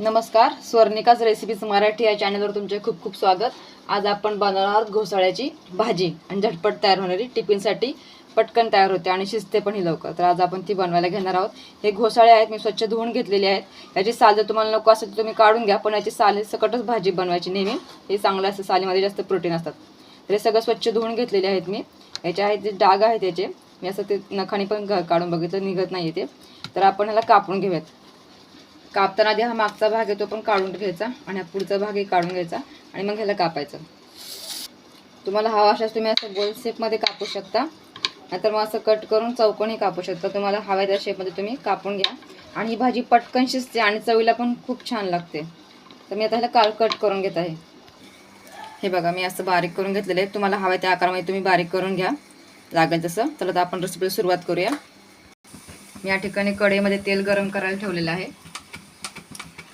नमस्कार स्वर्णिकाच रेसिपीज मराठी या चॅनलवर तुमचे खूप खूप स्वागत. आज आपण बनवणार आहोत घोसाळ्याची भाजी आणि झटपट तयार होणारी टिफिनसाठी पटकन तयार होते आणि शिजते पण ही लवकर. तर आज आपण ती बनवायला घेणार आहोत. हे घोसाळे आहेत मी स्वच्छ धुवून घेतलेले आहेत. याची साल जर तुम्हाला नको असेल तर तुम्ही काढून घ्या पण याची साले सकटच भाजी बनवायची नेहमी. हे चांगलं असतं सालीमध्ये जास्त प्रोटीन असतात. तर हे सगळं स्वच्छ धुवून घेतलेले आहेत मी. याचे आहेत जे डाग आहेत त्याचे मी असं ते नखाने पण काढून बघितलं निघत नाही ते. तर आपण ह्याला कापून घेऊयात. कापताना आधी हा मागचा भाग आहे तो पण काढून घ्यायचा आणि हा पुढचा भागही काढून घ्यायचा आणि मग ह्याला कापायचं. तुम्हाला हवा असल्यास तुम्ही असं गोल शेपमध्ये कापू शकता. नाहीतर मग असं कट करून चौकोनी कापू शकता. तुम्हाला हव्या त्या शेपमध्ये तुम्ही कापून घ्या. आणि ही भाजी पटकन शिजते आणि चवीला पण खूप छान लागते. तर मी आता ह्याला काल कट करून घेत आहे. हे बघा मी असं बारीक करून घेतलेलं आहे. तुम्हाला हव्या त्या आकारामध्ये तुम्ही बारीक करून घ्या. लागेल तसं. तर आपण रेसिपीला सुरुवात करूया. मी या ठिकाणी कढईमध्ये तेल गरम करायला ठेवलेलं आहे.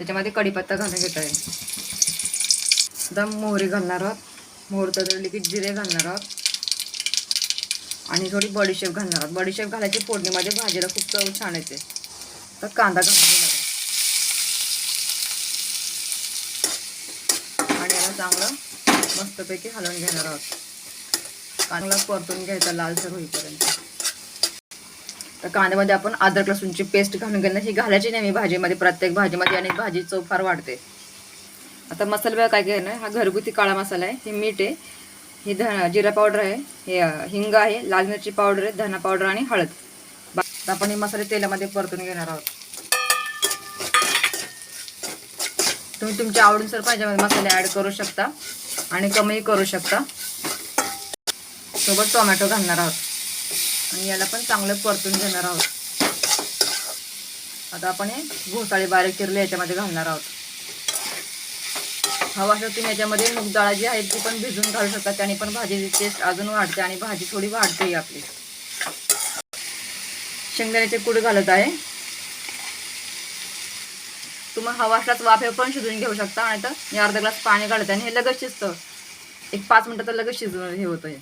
त्याच्यामध्ये कढीपत्ता घालून घेत आहे आता मोहरी घालणार आहोत. मोहरी तळली की जिरे घालणार आहोत. आणि थोडी बडीशेप घालणार आहोत. बडीशेप घालायची फोडणीमध्ये भाजीला खूप चव छान येते. तर कांदा घालून घेणार आहोत. आणि याला चांगलं मस्तपैकी हलवून घेणार आहोत. चांगला परतून घ्यायचा लालसर होईपर्यंत. तर कांद्यामध्ये आपण अद्रक लसूणची पेस्ट घालून घेणार. ही घालायची नाही मी भाजीमध्ये प्रत्येक भाजीमध्ये आणि भाजी चव फार वाढते. आता मसाला काय घेणं हा घरगुती काळा मसाला आहे हे मीठ आहे हे धन जिरा पावडर आहे हे हिंग आहे लाल मिरची पावडर आहे धना पावडर आणि हळद. आता आपण हे मसाले तेलामध्ये परतून घेणार आहोत. तुम्ही तुमच्या आवडीनुसार पाहिजे मसाले ॲड करू शकता आणि कमीही करू शकता. सोबत टोमॅटो घालणार आहोत. आणि याला पण चांगलं परतून घेणार आहोत. आता आपण हे घोसाळे बारीक चिरले याच्यामध्ये घालणार आहोत. हवा असं तुम्ही याच्यामध्ये मूग डाळ जी आहे ती पण भिजून घालू शकता त्याने पण भाजीची टेस्ट अजून वाढते आणि भाजी थोडी वाढते आपली. शेंगदाण्याचे कूड घालत आहे. तुम्ही हवा असल्यास वाफे पण शिजवून घेऊ शकता. आणि तर मी अर्धा ग्लास पाणी घालत आणि हे लगेच शिजतं. एक पाच मिनटं तर लगेच शिजून हे होतं हे.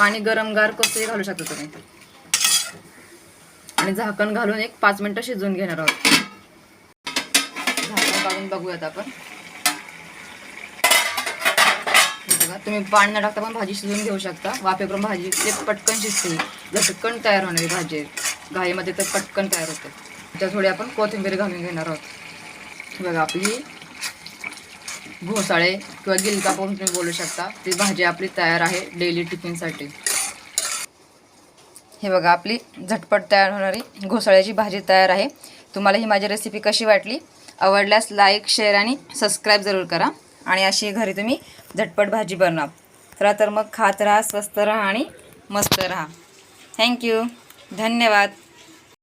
पाणी गरम गार कसंही घालू शकता तुम्ही. आणि झाकण घालून एक पाच मिनटं शिजवून घेणार आहोत. झाकण काढून बघूयात आपण. बघा तुम्ही पाणी न टाकता पण भाजी शिजवून घेऊ शकता. वाफेवरून भाजी ते पटकन शिजते. झटकन तयार होणारी भाजी. घाईमध्ये तर पटकन तयार होते. त्यात थोडी आपण कोथिंबीर घालून घेणार आहोत. बघा आपली घोसाळे किंवा गिलका पण तुम्ही बोलू शकता. ती भाजी आपली तयार आहे डेली टिफिनसाठी हे बघा आपली झटपट तयार होणारी घोसाळ्याची भाजी तयार आहे. तुम्हाला ही माझी रेसिपी कशी वाटली? आवडल्यास लाईक शेअर आणि सबस्क्राईब जरूर करा. आणि अशी घरी तुम्ही झटपट भाजी बनवा. चला तर मग खात राहा स्वस्त राहा आणि मस्त राहा. थँक्यू धन्यवाद.